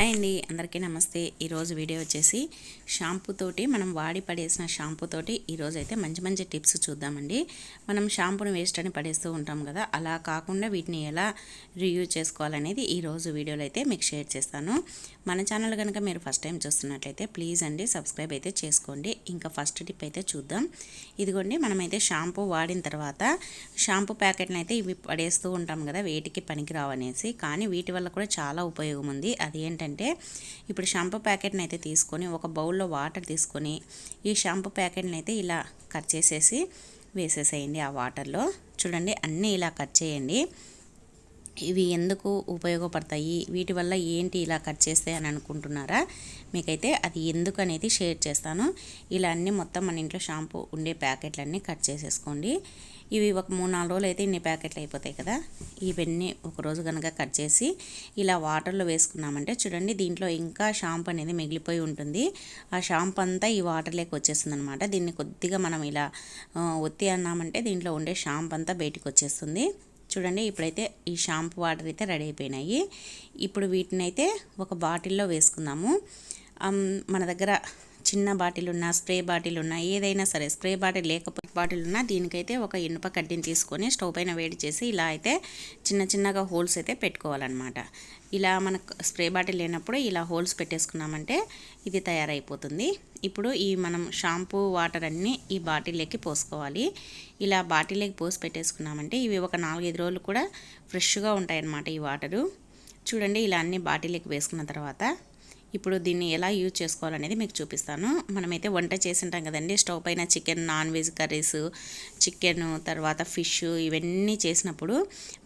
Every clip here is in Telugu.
హాయ్ అండి అందరికీ నమస్తే. ఈరోజు వీడియో వచ్చేసి షాంపూ తోటి మనం వాడి పడేసిన షాంపూ తోటి ఈరోజు అయితే మంచి మంచి టిప్స్ చూద్దామండి. మనం షాంపూని వేస్ట్ అని పడేస్తూ ఉంటాం కదా అలా కాకుండా వీటిని ఎలా రీయూజ్ చేసుకోవాలనేది ఈరోజు వీడియోలో అయితే మీకు షేర్ చేస్తాను. మన ఛానల్ కనుక మీరు ఫస్ట్ టైం చూస్తున్నట్లయితే ప్లీజ్ అండి సబ్స్క్రైబ్ అయితే చేసుకోండి. ఇంకా ఫస్ట్ టిప్ అయితే చూద్దాం. ఇదిగోండి మనమైతే షాంపూ వాడిన తర్వాత షాంపూ ప్యాకెట్ని అయితే ఇవి పడేస్తూ ఉంటాం కదా వేటికి పనికిరావనేసి. కానీ వీటి వల్ల కూడా చాలా ఉపయోగం ఉంది. అది ఏంటంటే ఇప్పుడు షాంపూ ప్యాకెట్ని అయితే తీసుకొని ఒక బౌల్లో వాటర్ తీసుకొని ఈ షాంపూ ప్యాకెట్ని అయితే ఇలా కట్ చేసేసి వేసేసేయండి ఆ వాటర్లో. చూడండి అన్నీ ఇలా కట్ చేయండి. ఇవి ఎందుకు ఉపయోగపడతాయి? వీటి వల్ల ఏంటి ఇలా కట్ చేస్తాయి అని అనుకుంటున్నారా? మీకైతే అది ఎందుకు అనేది షేర్ చేస్తాను. ఇలా అన్నీ మొత్తం మన ఇంట్లో షాంపూ ఉండే ప్యాకెట్లన్నీ కట్ చేసేసుకోండి. ఇవి ఒక మూడు నాలుగు రోజులు అయితే ఇన్ని ప్యాకెట్లు అయిపోతాయి కదా. ఇవన్నీ ఒకరోజు కనుక కట్ చేసి ఇలా వాటర్లో వేసుకున్నామంటే చూడండి దీంట్లో ఇంకా షాంపూ అనేది మిగిలిపోయి ఉంటుంది. ఆ షాంపూ అంతా ఈ వాటర్లోకి వచ్చేస్తుంది అనమాట దీన్ని కొద్దిగా మనం ఇలా ఒత్తి అన్నామంటే దీంట్లో ఉండే షాంపూ అంతా బయటికి వచ్చేస్తుంది. చూడండి ఇప్పుడైతే ఈ షాంపూ వాటర్ అయితే రెడీ అయిపోయినాయి. ఇప్పుడు వీటిని అయితే ఒక బాటిల్లో వేసుకుందాము. మన దగ్గర చిన్న బాటిల్ ఉన్నా స్ప్రే బాటిల్ ఉన్నా ఏదైనా సరే స్ప్రే బాటిల్ లేకపోతే బాటిల్ ఉన్నా దీనికైతే ఒక ఇనుప కడ్డీని తీసుకొని స్టవ్ పైన వేడి చేసి ఇలా అయితే చిన్న చిన్నగా హోల్స్ అయితే పెట్టుకోవాలన్నమాట. ఇలా మనకు స్ప్రే బాటిల్ లేనప్పుడు ఇలా హోల్స్ పెట్టేసుకున్నామంటే ఇది తయారైపోతుంది. ఇప్పుడు ఈ మనం షాంపూ వాటర్ అన్నీ ఈ బాటిల్లోకి పోసుకోవాలి. ఇలా బాటిల్లోకి పోసి పెట్టేసుకున్నామంటే ఇవి ఒక నాలుగైదు రోజులు కూడా ఫ్రెష్గా ఉంటాయన్నమాట ఈ వాటరు. చూడండి ఇలా అన్ని బాటిల్లోకి వేసుకున్న తర్వాత ఇప్పుడు దీన్ని ఎలా యూజ్ చేసుకోవాలనేది మీకు చూపిస్తాను. మనమైతే వంట చేసి ఉంటాం కదండి. స్టవ్ పైన chicken non veg curries chicken తర్వాత ఫిష్ ఇవన్నీ చేసినప్పుడు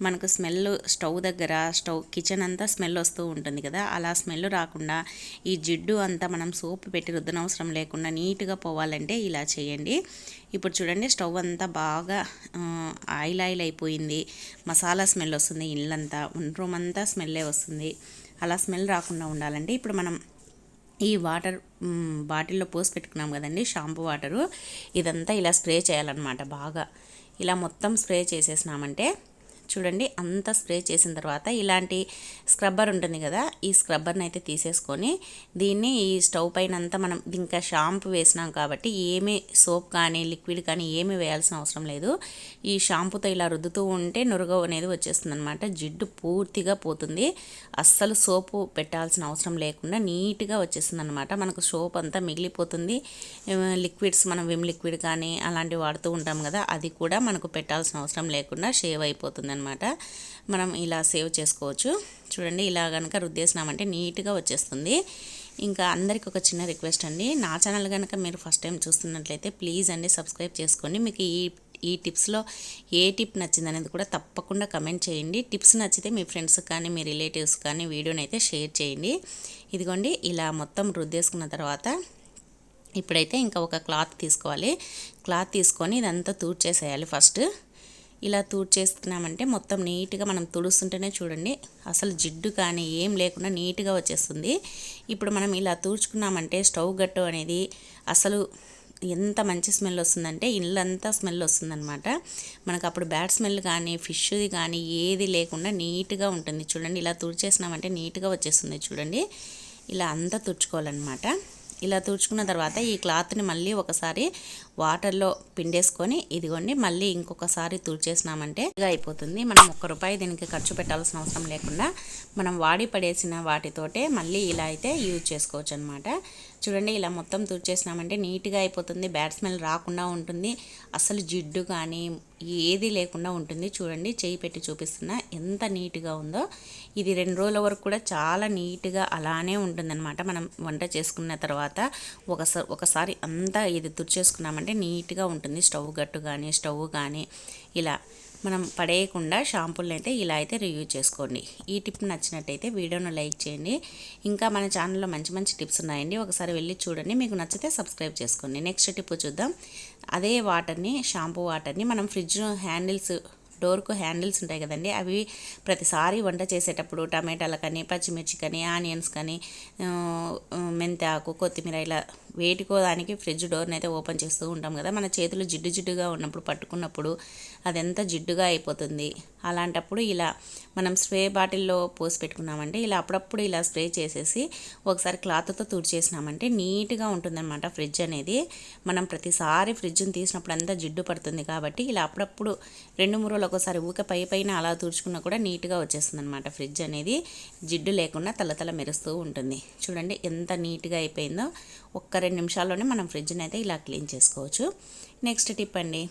మనకు స్మెల్ స్టవ్ దగ్గర స్టవ్ కిచెన్ అంతా స్మెల్ వస్తూ ఉంటుంది కదా. అలా స్మెల్ రాకుండా ఈ జిడ్డు అంతా మనం సోప్ పెట్టి రుద్దనవసరం లేకుండా నీట్గా పోవాలంటే ఇలా చేయండి. ఇప్పుడు చూడండి స్టవ్ అంతా బాగా ఆయిల్ ఆయిల్ అయిపోయింది. మసాలా స్మెల్ వస్తుంది ఇల్లంతా రూమ్ అంతా స్మెల్లే వస్తుంది. అలా స్మెల్ రాకుండా ఉండాలంటే ఇప్పుడు మనం ఈ వాటర్ బాటిల్లో పోసి పెట్టుకున్నాం కదండి షాంపూ వాటరు. ఇదంతా ఇలా స్ప్రే చేయాలన్నమాట బాగా. ఇలా మొత్తం స్ప్రే చేసేసినామంటే చూడండి అంత స్ప్రే చేసిన తర్వాత ఇలాంటి స్క్రబ్బర్ ఉంటుంది కదా ఈ స్క్రబ్బర్ని అయితే తీసేసుకొని దీన్ని ఈ స్టవ్ పైన అంతా మనం ఇంకా షాంపూ వేసినాం కాబట్టి ఏమీ సోప్ కానీ లిక్విడ్ కానీ ఏమీ వేయాల్సిన అవసరం లేదు. ఈ షాంపూతో ఇలా రుద్దుతూ ఉంటే నురుగ అనేది వచ్చేస్తుంది అనమాట జిడ్డు పూర్తిగా పోతుంది. అస్సలు సోపు పెట్టాల్సిన అవసరం లేకుండా నీట్గా వచ్చేస్తుంది అనమాట మనకు సోప్ అంతా మిగిలిపోతుంది. లిక్విడ్స్ మనం విమ్ లిక్విడ్ కానీ అలాంటివి వాడుతూ ఉంటాం కదా అది కూడా మనకు పెట్టాల్సిన అవసరం లేకుండా షేవ్ అయిపోతుంది అనమాట మనం ఇలా సేవ్ చేసుకోవచ్చు. చూడండి ఇలా కనుక రుద్దేసినామంటే నీట్గా వచ్చేస్తుంది. ఇంకా అందరికి ఒక చిన్న రిక్వెస్ట్ అండి. నా ఛానల్ కనుక మీరు ఫస్ట్ టైం చూస్తున్నట్లయితే ప్లీజ్ అండి సబ్స్క్రైబ్ చేసుకోండి. మీకు ఈ ఈ టిప్స్లో ఏ టిప్ నచ్చింది అనేది కూడా తప్పకుండా కమెంట్ చేయండి. టిప్స్ నచ్చితే మీ ఫ్రెండ్స్ కానీ మీ రిలేటివ్స్ కానీ వీడియోని అయితే షేర్ చేయండి. ఇదిగోండి ఇలా మొత్తం రుద్దేసుకున్న తర్వాత ఇప్పుడైతే ఇంకా ఒక క్లాత్ తీసుకోవాలి. క్లాత్ తీసుకొని ఇదంతా తూడ్చేసేయాలి ఫస్ట్. ఇలా తూడ్చేసుకున్నామంటే మొత్తం నీట్గా మనం తుడుస్తుంటేనే చూడండి అసలు జిడ్డు కానీ ఏం లేకుండా నీట్గా వచ్చేస్తుంది. ఇప్పుడు మనం ఇలా తూడ్చుకున్నామంటే స్టవ్ గట్టు అనేది అసలు ఎంత మంచి స్మెల్ వస్తుందంటే ఇల్లంతా స్మెల్ వస్తుందన్నమాట. మనకు అప్పుడు బ్యాడ్ స్మెల్ కానీ ఫిష్ది కానీ ఏది లేకుండా నీట్గా ఉంటుంది. చూడండి ఇలా తుడిచేసినామంటే నీట్గా వచ్చేస్తుంది చూడండి. ఇలా అంతా తుడుచుకోవాలన్నమాట. ఇలా తుడుచుకున్న తర్వాత ఈ క్లాత్ని మళ్ళీ ఒకసారి వాటర్లో పిండేసుకొని ఇదిగోండి మళ్ళీ ఇంకొకసారి తుడిచేసినామంటే అయిపోతుంది. మనం ఒక్క రూపాయి దీనికి ఖర్చు పెట్టాల్సిన అవసరం లేకుండా మనం వాడి పడేసిన వాటితోటే మళ్ళీ ఇలా అయితే యూజ్ చేసుకోవచ్చు అనమాట చూడండి ఇలా మొత్తం తుడిచేసినామంటే నీట్గా అయిపోతుంది. బ్యాడ్ స్మెల్ రాకుండా ఉంటుంది. అసలు జిడ్డు కానీ ఏది లేకుండా ఉంటుంది. చూడండి చేయి పెట్టి చూపిస్తున్నా ఎంత నీట్గా ఉందో. ఇది రెండు రోజుల వరకు కూడా చాలా నీట్గా అలానే ఉంటుందన్నమాట. మనం వంట చేసుకున్న తర్వాత ఒకసారి ఒకసారి అంతా ఇది తుడిచేసుకున్నామంటే నీట్గా ఉంటుంది. స్టవ్ గట్టు కానీ స్టవ్ కానీ ఇలా మనం పడేయకుండా షాంపూలను అయితే ఇలా అయితే రివ్యూ చేసుకోండి. ఈ టిప్ నచ్చినట్టయితే వీడియోను లైక్ చేయండి. ఇంకా మన ఛానల్లో మంచి మంచి టిప్స్ ఉన్నాయండి. ఒకసారి వెళ్ళి చూడండి. మీకు నచ్చితే సబ్స్క్రైబ్ చేసుకోండి. నెక్స్ట్ టిప్ చూద్దాం. అదే వాటర్ని షాంపూ వాటర్ని మనం ఫ్రిడ్జ్ హ్యాండిల్స్ డోర్కు హ్యాండిల్స్ ఉంటాయి కదండి. అవి ప్రతిసారి వంట చేసేటప్పుడు టమాటాలు కానీ పచ్చిమిర్చి కానీ ఆనియన్స్ కానీ మెంతాకు కొత్తిమీర ఇలా వేటికో దానికి ఫ్రిడ్జ్ డోర్ని అయితే ఓపెన్ చేస్తూ ఉంటాం కదా. మన చేతులు జిడ్డు జిడ్డుగా ఉన్నప్పుడు పట్టుకున్నప్పుడు అదంతా జిడ్డుగా అయిపోతుంది. అలాంటప్పుడు ఇలా మనం స్ప్రే బాటిల్లో పోసి పెట్టుకున్నామంటే ఇలా అప్పుడప్పుడు ఇలా స్ప్రే చేసేసి ఒకసారి క్లాత్తో తుడిచేసినామంటే నీట్గా ఉంటుందన్నమాట ఫ్రిడ్జ్ అనేది. మనం ప్రతిసారి ఫ్రిడ్జ్ని తీసినప్పుడు అంతా జిడ్డు పడుతుంది కాబట్టి ఇలా అప్పుడప్పుడు రెండు మూడు ఒకసారి ఊక పై పైన అలా తుడుచుకున్నా కూడా నీట్గా వచ్చేస్తుంది అనమాట ఫ్రిడ్జ్ అనేది జిడ్డు లేకుండా తలతల మెరుస్తూ ఉంటుంది. చూడండి ఎంత నీట్గా అయిపోయిందో. ఒక్క రెండు నిమిషాల్లోనే మనం ఫ్రిడ్జ్ని అయితే ఇలా క్లీన్ చేసుకోవచ్చు. నెక్స్ట్ టిప్ అండి.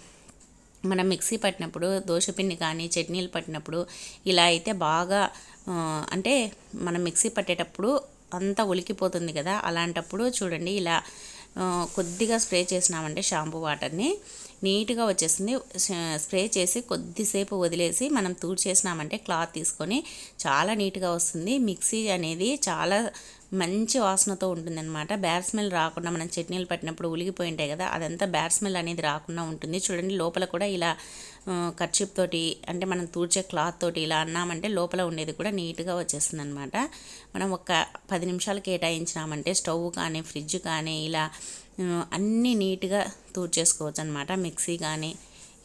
మనం మిక్సీ పట్టినప్పుడు దోశపిండి కానీ చట్నీలు పట్టినప్పుడు ఇలా అయితే బాగా అంటే మనం మిక్సీ పట్టేటప్పుడు అంతా ఉలికిపోతుంది కదా. అలాంటప్పుడు చూడండి ఇలా కొద్దిగా స్ప్రే చేసినామంటే షాంపూ వాటర్ని నీట్గా వచ్చేస్తుంది స్ప్రే చేసి కొద్దిసేపు వదిలేసి మనం తూడు చేసినామంటే క్లాత్ తీసుకొని చాలా నీట్గా వస్తుంది. మిక్సీ అనేది చాలా మంచి వాసనతో ఉంటుందన్నమాట. బ్యాడ్ స్మెల్ రాకుండా మనం చట్నీలు పట్టినప్పుడు ఉలిగిపోయి ఉంటాయి కదా అదంతా బ్యాడ్ స్మెల్ అనేది రాకుండా ఉంటుంది. చూడండి లోపల కూడా ఇలా కర్చిప్ తోటి అంటే మనం తూర్చే క్లాత్ తోటి ఇలా అన్నామంటే లోపల ఉండేది కూడా నీట్గా వచ్చేస్తుంది అనమాట మనం ఒక పది నిమిషాలు కేటాయించినామంటే స్టవ్ కానీ ఫ్రిడ్జ్ కానీ ఇలా అన్నీ నీట్గా తూర్చేసుకోవచ్చు అనమాట మిక్సీ కానీ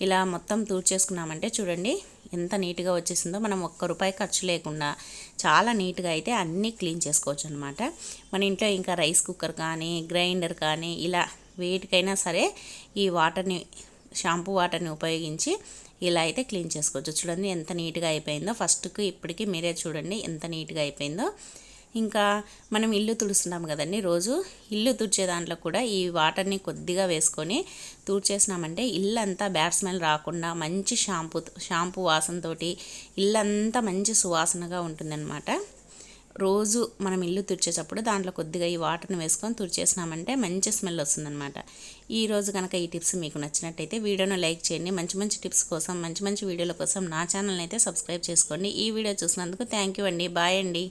ఇలా మొత్తం తూర్చేసుకున్నామంటే చూడండి ఎంత నీట్గా వచ్చేసిందో. మనం ఒక్క రూపాయి ఖర్చు లేకుండా చాలా నీట్గా అయితే అన్నీ క్లీన్ చేసుకోవచ్చు అనమాట మన ఇంట్లో ఇంకా రైస్ కుక్కర్ కానీ గ్రైండర్ కానీ ఇలా వేటికైనా సరే ఈ వాటర్ని షాంపూ వాటర్ని ఉపయోగించి ఇలా అయితే క్లీన్ చేసుకోవచ్చు. చూడండి ఎంత నీట్గా అయిపోయిందో. ఫస్ట్కి ఇప్పటికి మీరే చూడండి ఎంత నీట్గా అయిపోయిందో. ఇంకా మనం ఇల్లు తుడుస్తున్నాం కదండి. రోజు ఇల్లు తుడిచే దాంట్లో కూడా ఈ వాటర్ని కొద్దిగా వేసుకొని తుడిచేసినామంటే ఇల్లు అంతా బ్యాడ్ స్మెల్ రాకుండా మంచి షాంపూ షాంపూ వాసనతోటి ఇల్లంతా మంచి సువాసనగా ఉంటుందన్నమాట. రోజు మనం ఇల్లు తుడిచేటప్పుడు దాంట్లో కొద్దిగా ఈ వాటర్ని వేసుకొని తుడిచేసినామంటే మంచి స్మెల్ వస్తుందన్నమాట. ఈ రోజు కనుక ఈ టిప్స్ మీకు నచ్చినట్టయితే వీడియోను లైక్ చేయండి. మంచి మంచి టిప్స్ కోసం మంచి మంచి వీడియోల కోసం నా ఛానల్ని అయితే సబ్స్క్రైబ్ చేసుకోండి. ఈ వీడియో చూసినందుకు థ్యాంక్ యూ అండి. బాయ్ అండి.